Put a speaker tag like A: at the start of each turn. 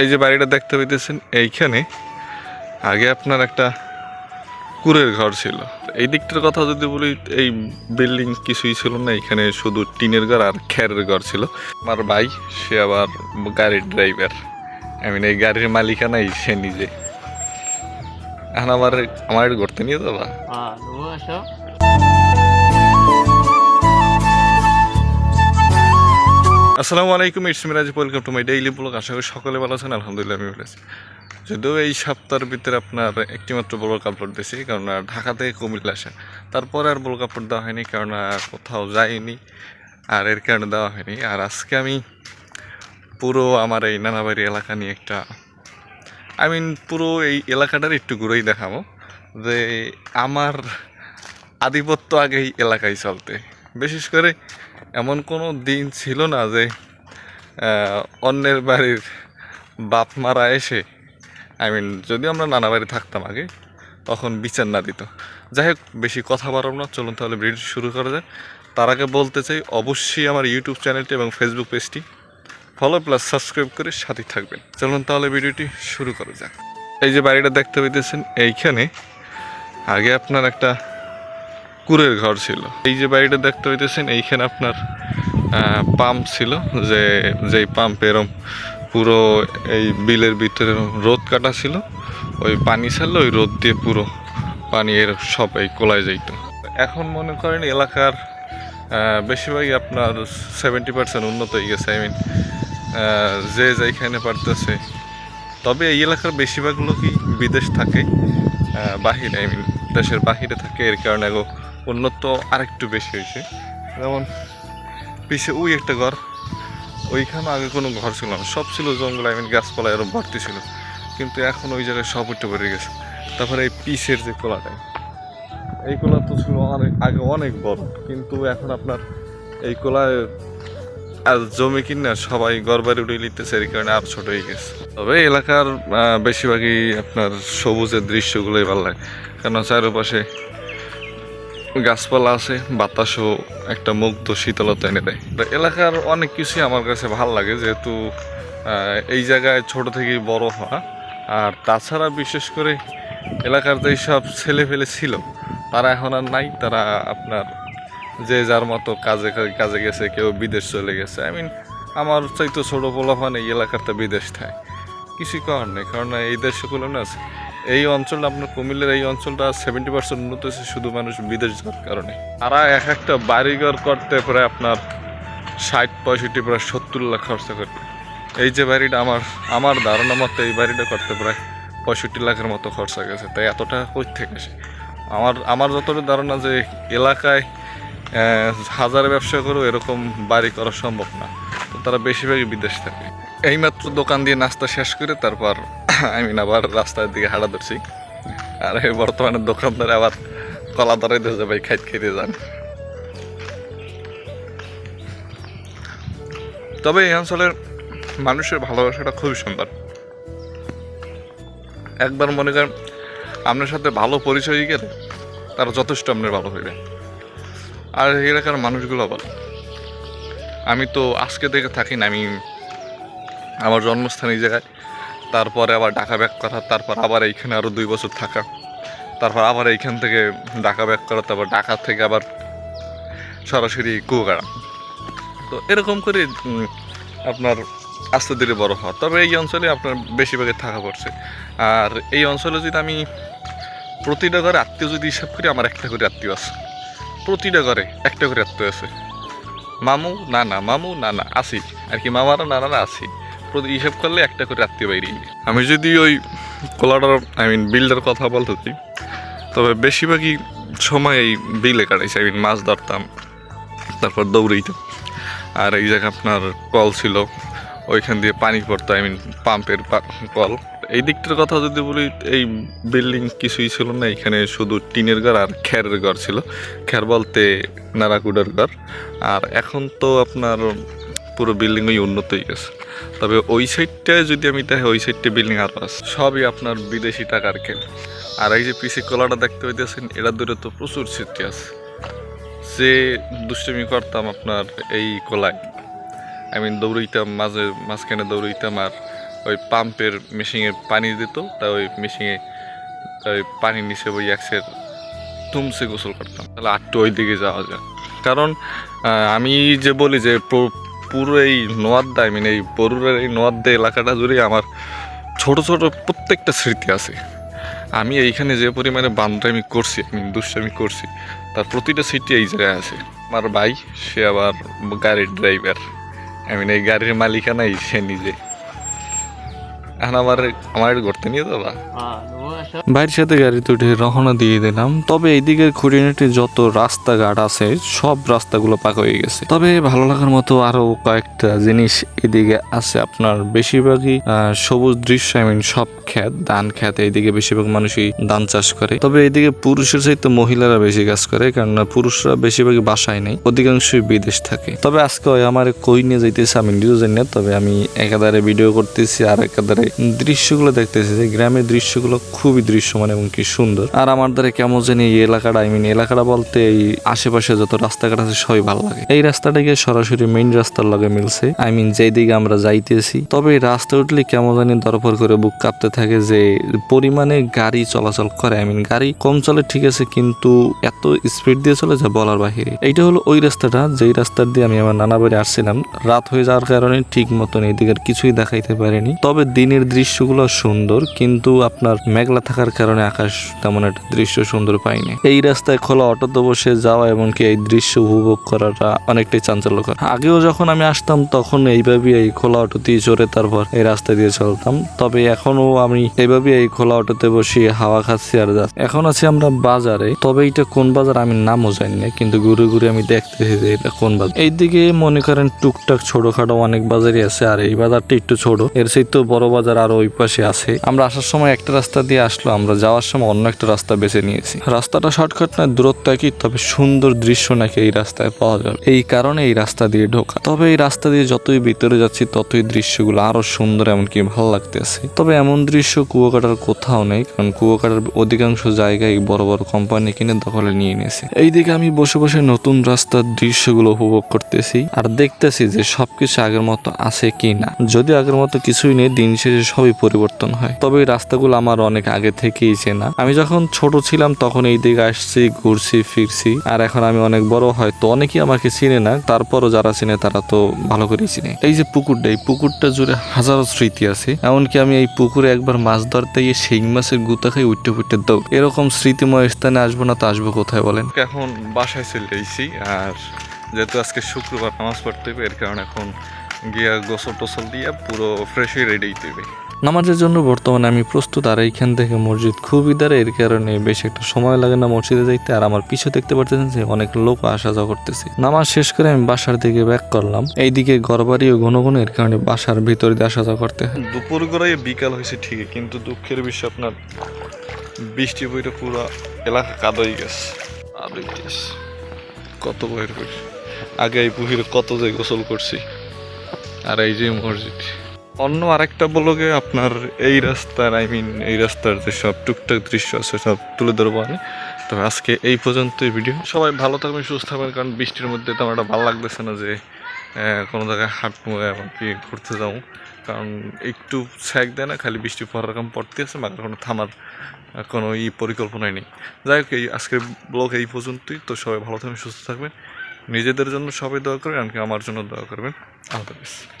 A: এই যে বাড়িটা দেখতে পাইতেছেন, এইখানে আগে আপনার একটা কুরের ঘর ছিল। এই দিকটার কথা যদি বলি, এই বিল্ডিং কিছুই ছিল না এখানে শুধু টিনের ঘর আর খ্যারের ঘর ছিল। আমার ভাই, সে আবার গাড়ির ড্রাইভার আই মিন এই গাড়ির মালিকানাই সে নিজে। এখন আমার আমার ঘুরতে নিয়ে যাবা? আসসালামু আলাইকুম, it's Miraj, welcome to my daily blog. আশা করি সকলে ভালো আছেন, আলহামদুলিল্লাহ আমি ভালো আছি। যদিও এই সপ্তাহের ভিতরে আপনার একটিমাত্র ব্লগ আপলোড দিয়েছি, কারণ ঢাকা থেকে কুমিল্লা আসা। তারপরে আর ব্লগ আপলোড দেওয়া হয়নি, কারণ কোথাও যাইনি, আর এর কারণে দেওয়া হয়নি। আর আজকে আমি পুরো আমার এই নানাবাড়ি এলাকা নিয়ে একটা আই মিন পুরো এই এলাকাটার একটু ঘুরেই দেখাবো, যে আমার আধিপত্য আগে এই এলাকায় চলতে। বিশেষ করে এমন কোনো দিন ছিল না যে অন্যের বাড়ির বাপ মারা এসে আই মিন যদি আমরা নানা বাড়ি থাকতাম আগে, তখন বিচার না দিত। যাই হোক, বেশি কথা বাড়াবো না, চলুন তাহলে ভিডিও শুরু করা যায় তার আগে বলতে চাই, অবশ্যই আমার ইউটিউব চ্যানেলটি এবং ফেসবুক পেজটি ফলো প্লাস সাবস্ক্রাইব করে সাথে থাকবেন। চলুন তাহলে ভিডিওটি শুরু করা যাক। এই যে বাড়িটা দেখতে পেতেছেন এইখানে আগে আপনার একটা কুড়ের ঘর ছিল। এই যে বাড়িটা দেখতে পাইতেছেন, এইখানে আপনার পাম্প ছিল যে, যেই পাম্প এরম পুরো এই বিলের ভিতরে রোদ কাটা ছিল। ওই পানি ছাড়লে ওই রোদ দিয়ে পুরো পানি এর সব এই কোলায় যাইত। এখন মনে করেন এলাকার বেশিরভাগই আপনার সেভেন্টি পার্সেন্ট উন্নত হয়ে গেছে। আই মিন যে যেখানে পারতেছে। তবে এই এলাকার বেশিরভাগ লোকই বিদেশ থাকে বাহিরে আই মিন দেশের বাহিরে থাকে। এর কারণে গো উন্নত আরেকটু বেশি হয়েছে। যেমন পিছে ওই একটা ঘর, ওইখানে আগে কোনো ঘর ছিল না। সব ছিল জঙ্গল আই মিন গাছপালা এরকম ভর্তি ছিল। কিন্তু এখন ওই জায়গায় সব উঠে পড়ে গেছে। তারপরে এই পিসের যে কোলাটা, এই কোলা তো ছিল অনেক, আগে অনেক বড়। কিন্তু এখন আপনার এই কোলায় আর জমি কিনা সবাই ঘর বাড়ি উঠে নিতেছে এই কারণে আর ছোট হয়ে গেছে। তবে এলাকার বেশিরভাগই আপনার সবুজের দৃশ্যগুলোই ভালো লাগে। কেন চারপাশে গাছপালা আছে, বাতাসও একটা মুগ্ধ শীতলতা এনে দেয়। এলাকার অনেক কিছুই আমার কাছে ভালো লাগে, যেহেতু এই জায়গায় ছোট থেকেই বড় হওয়া। আর তাছাড়া বিশেষ করে এলাকার যেই সব ছেলে ফেলে ছিল, তারা এখন আর নাই, তারা আপনার যে যার মতো কাজে কাজে গেছে, কেউ বিদেশ চলে গেছে। আই মিন আমার চাইতো ছোটো পোলাফান এই এলাকারটা বিদেশ থাকে। কিছুই করার নেই, কারণ এই দেশগুলো না এই অঞ্চলটা আপনার কুমিল্লার এই অঞ্চলটা সেভেন্টি পার্সেন্ট উন্নত হয়েছে শুধু মানুষ বিদেশ যাওয়ার কারণে। তারা এক একটা বাড়িঘর করতে প্রায় আপনার ষাট, পঁয়ষট্টি, প্রায় সত্তর লাখ খরচা করতে এই যে বাড়িটা আমার আমার ধারণা মতো এই বাড়িটা করতে প্রায় পঁয়ষট্টি লাখের মতো খরচা গেছে। তাই এত টাকা কই থেকে আসে আমার আমার যতটা ধারণা যে এলাকায় হাজার ব্যবসা করেও এরকম বাড়ি করা সম্ভব না। তো তারা বেশিরভাগই বিদেশ থাকে। এইমাত্র দোকান দিয়ে নাস্তা শেষ করে তারপর আমি আবার রাস্তার দিকে হাঁটা ধরছি। আর এই বর্তমানে দোকানদার আবার কলা ধরে দিয়ে ভাই, খাইতে খেতে যান। তবে এই অঞ্চলের মানুষের ভালোবাসাটা খুবই সুন্দর। একবার মনে করেন আপনার সাথে ভালো পরিচয় গেলে তারা যথেষ্ট আপনার ভালো হইবে। আর এলাকার মানুষগুলো ভালো আমি তো আজকে থেকে থাকি না, আমি আমার জন্মস্থান এই জায়গায়। তারপরে আবার ঢাকা ব্যাক করা, তারপর আবার এইখানে আরও দুই বছর থাকা। তারপর আবার এইখান থেকে ঢাকা ব্যাক করা, তারপর ঢাকা থেকে আবার সরাসরি কুয়াকাড়া। তো এরকম করে আপনার আস্তে ধীরে বড় হওয়া। তবে এই অঞ্চলে আপনার বেশিরভাগই থাকা পড়ছে। আর এই অঞ্চলে যদি আমি প্রতিটা ঘরে আত্মীয় যদি হিসাব করি, আমার একটা করে আত্মীয় আছে। প্রতিটা ঘরে একটা করে আত্মীয় আছে। মামু না না মামু না না আসি আর কি মামারা না না আসি হিসাব করলে একটা করে আত্মীয় বাইরে আমি যদি ওই কোলাটার আই মিন বিলটার কথা বলতে চাই, তবে বেশিরভাগই সময় এই বিলে কাটাইছি। আই মিন মাছ ধরতাম, তারপর দৌড়াইতাম। আর এই জায়গায় আপনার কল ছিল, ওইখান দিয়ে পানি পড়তো আই মিন পাম্পের কল। এই দিকটার কথা যদি বলি, এই বিল্ডিং কিছুই ছিল না, এখানে শুধু টিনের ঘর আর খ্যারের ঘর ছিল। খ্যার বলতে নারাকুডার ঘর। আর এখন তো আপনার পুরো বিল্ডিং ওই উন্নত হয়ে গেছে। তবে ওই সাইডটায় যদি আমি দেখি, ওই সাইডটা বিল্ডিং আরও আছে। সবই আপনার বিদেশি টাকার খেল। আর এই যে পিসি কলাটা দেখতে পাইতেছেন এটা দূরে তো প্রচুর স্মৃতি আছে। যে দুষ্টুমি করতাম আপনার এই কলায়। আই মিন দৌড়াইতাম, মাঝে মাঝখানে দৌড়াইতাম, আর
B: ওই পাম্পের মেশিনে পানি দিত, তা ওই মেশিনে ওই পানির নিচে ওই একসের তুমসে গোসল করতাম। তাহলে আটটু ওই দিকে যাওয়া যায়। কারণ আমি যে বলি যে পুরো এই নোয়াদ্দা আই মিন এই পরুরের এই নোয়াদ্দা এলাকাটা জুড়ে আমার ছোট ছোট প্রত্যেকটা স্মৃতি আছে। আমি এইখানে যে পরিমাণে বান্দ্রামি করছি আমি দুষ্টামি করছি, তার প্রতিটা স্মৃতি এই জায়গায় আছে। আমার ভাই, সে আবার গাড়ির ড্রাইভার আই মিন এই গাড়ির মালিকানাই সে নিজে। এখন
A: সাথে গাড়িতে উঠে রওনা দিয়ে দিলাম। তবে এইদিকের খুঁটিনাটি যত রাস্তাঘাট আছে, সব রাস্তাগুলো পাকা হয়ে গেছে। তবে ভালো লাগার মতো আরও কয়েকটা জিনিস এদিকে আছে। আপনার বেশিরভাগই সবুজ দৃশ্য আই মিন সব ক্ষেত, ধান ক্ষেত, এইদিকে বেশিরভাগ মানুষই ধান চাষ করে। তবে এইদিকে পুরুষের চাইতে মহিলারা বেশি কাজ করে, কেননা পুরুষরা বেশিরভাগই বাসায় নেই, অধিকাংশই বিদেশ থাকে। তবে আজকে আমার কই নিয়ে যাইতেছে, আমি নিজেও জানি না, তবে আমি একাধারে ভিডিও করতেছি, আর একাধারে দৃশ্যগুলো দেখতেছি, যে গ্রামের দৃশ্যগুলো খুবই দৃশ্যমান এবং কি সুন্দর। আর আমার দ্বারা কেমন জানি এই এলাকাটা আই মিন এলাকাটা বলতে এই আশেপাশে যত রাস্তাঘাট আছে সবই ভালো লাগে। এই রাস্তাটাকে সরাসরি মেইন রাস্তার লগে মিলছে। আই মিন যেই দিকে আমরা যাইতেছি, তবে এই রাস্তা উঠলে কেমন জানি দরপর করে বুক কাঁপতে থাকে যে পরিমাণে গাড়ি চলাচল করে। আই মিন গাড়ি কম চলে ঠিক আছে, কিন্তু এত স্পিড দিয়ে চলে যা বলার বাহিরে। এইটা হলো ওই রাস্তাটা, যেই রাস্তার দিয়ে আমি আমার নানা বাড়ি আসছিলাম। রাত হয়ে যাওয়ার কারণে ঠিক মতন এই এইদিকের কিছুই দেখাইতে পারিনি। তবে দিনের দৃশ্যগুলো সুন্দর, কিন্তু আপনার মেঘলা থাকার কারণে আকাশ তেমন একটা দৃশ্য সুন্দর পাইনি এই রাস্তায় খোলা অটোতে বসে যাওয়া এমনকি এই দৃশ্য উপভোগ করাটা অনেকটাই চাঞ্চল্যকর। আগেও যখন আমি আসতাম, তখন এইভাবে এই খোলা অটো অটোতেই চড়ে তারপর এই রাস্তা দিয়ে চলতাম। তবে এখনও আমি এইভাবে এই খোলা অটোতে বসে হাওয়া খাচ্ছি আর যাচ্ছি। এখন আছি আমরা বাজারে। তবে এটা কোন বাজার আমি নামও জানি না, কিন্তু ঘুরে ঘুরে আমি দেখতেছি যে এটা কোন বাজার। এইদিকে মনে করেন টুকটাক ছোটখাটো অনেক বাজারই আছে, আর এই বাজারটা একটু ছোট। এর সেই তো বড় বাজার আরও ওই পাশে আছে। আমরা আসার সময় একটা রাস্তা দিয়ে আসলো, আমরা যাওয়ার সময় অন্য একটা রাস্তা বেছে নিয়েছি। রাস্তাটা শর্টকাট না দূরত্ব একই, তবে সুন্দর দৃশ্য নাকি এই রাস্তায় পাওয়া যাবে। এই কারণে এই রাস্তা দিয়ে ঢোকা। তবে এই রাস্তা দিয়ে যতই ভিতরে যাচ্ছি, ততই দৃশ্যগুলো আরও সুন্দর, এমনকি ভালো লাগতেছে। তবে এমন দৃশ্য কুয়াকাটার কোথাও নেই, কারণ কুয়াকাটার অধিকাংশ জায়গায় বড় বড় কোম্পানি কিনে দখলে নিয়ে নিয়েছে। এইদিকে আমি বসে বসে নতুন রাস্তার দৃশ্যগুলো উপভোগ করতেছি, আর দেখতেছি যে সবকিছু আগের মতো আছে কি না যদি আগের মতো কিছুই নেই, দিন শেষে সবই পরিবর্তন হয়। তবে এই রাস্তাগুলো আমার অনেক আগে থেকেই চেনা। আমি যখন ছোট ছিলাম তখন এই দিকে আসছি, ঘুরছি, ফিরছি। আর এখন আমি অনেক বড় হয়তো অনেকেই আমাকে চিনে না। তারপরও যারা চিনে তারা তো ভালো করেই চিনে। এই যে পুকুরটা এই পুকুরটা জুড়ে হাজারো স্মৃতি আছে। এমনকি আমি এই পুকুরে একবার মাছ ধরতে গিয়ে শিং মাছের গুতা খাই উঠতে ফুটতে দৌড়। এরকম স্মৃতিময় স্থানে আসব না তো আসব কোথায় বলেন?
B: এখন বাসায় চলে আর যেহেতু আজকে শুক্রবার নামাজ পড়তে হবে, এর কারণে এখন গিয়া গোসল টোসল দিয়ে পুরো ফ্রেশ হয়ে রেডি হবে
A: নামাজের জন্য বর্তমানে আমি প্রস্তুত আর এইখান থেকে মসজিদ খুবই দ্বারা এর কারণে বেশ একটা সময় লাগে না মসজিদে যাইতে আর আমার পিছু দেখতে পারতেছেন যে অনেক লোক আসা যাওয়া করতেছে। নামাজ শেষ করে আমি বাসার দিকে ব্যাক করলাম। এইদিকে ঘরবাড়িও ঘন ঘন এর কারণে বাসার ভিতরে দিয়ে আসা যাওয়া করতে হয়।
B: দুপুর গড়াই বিকাল হয়েছে ঠিকই কিন্তু দুঃখের বিষয় আপনার বৃষ্টি বইটা পুরো এলাকা কাদই গেছে। কত বইয়ের করি আগে এই পুহির কত যে গোসল করছি। আর এই যে মসজিদ। অন্য আরেকটা ব্লগে আপনার এই রাস্তার আই মিন এই রাস্তার যে সব টুকটাক দৃশ্য আছে, সব তুলে ধরবো আমি। তবে আজকে এই পর্যন্তই ভিডিও সবাই ভালো থাকবেন, সুস্থ থাকবেন, কারণ বৃষ্টির মধ্যে তো আমার ভালো লাগতেছে না যে কোনো জায়গায় হাঁটবো এমনকি ঘুরতে যাব। কারণ একটু ছ্যাক দেয় না, খালি বৃষ্টি পড়ার কম পড়তে আছে, মাঝে কোনো থামার কোনো ই পরিকল্পনাই নেই। যাই হোক, এই আজকের ব্লগ এই পর্যন্তই। তো সবাই ভালো থাকবেন, সুস্থ থাকবেন। নিজেদের জন্য সবাই দোয়া করবেন এমনকি আমার জন্য দোয়া করবেন। হাফিজ।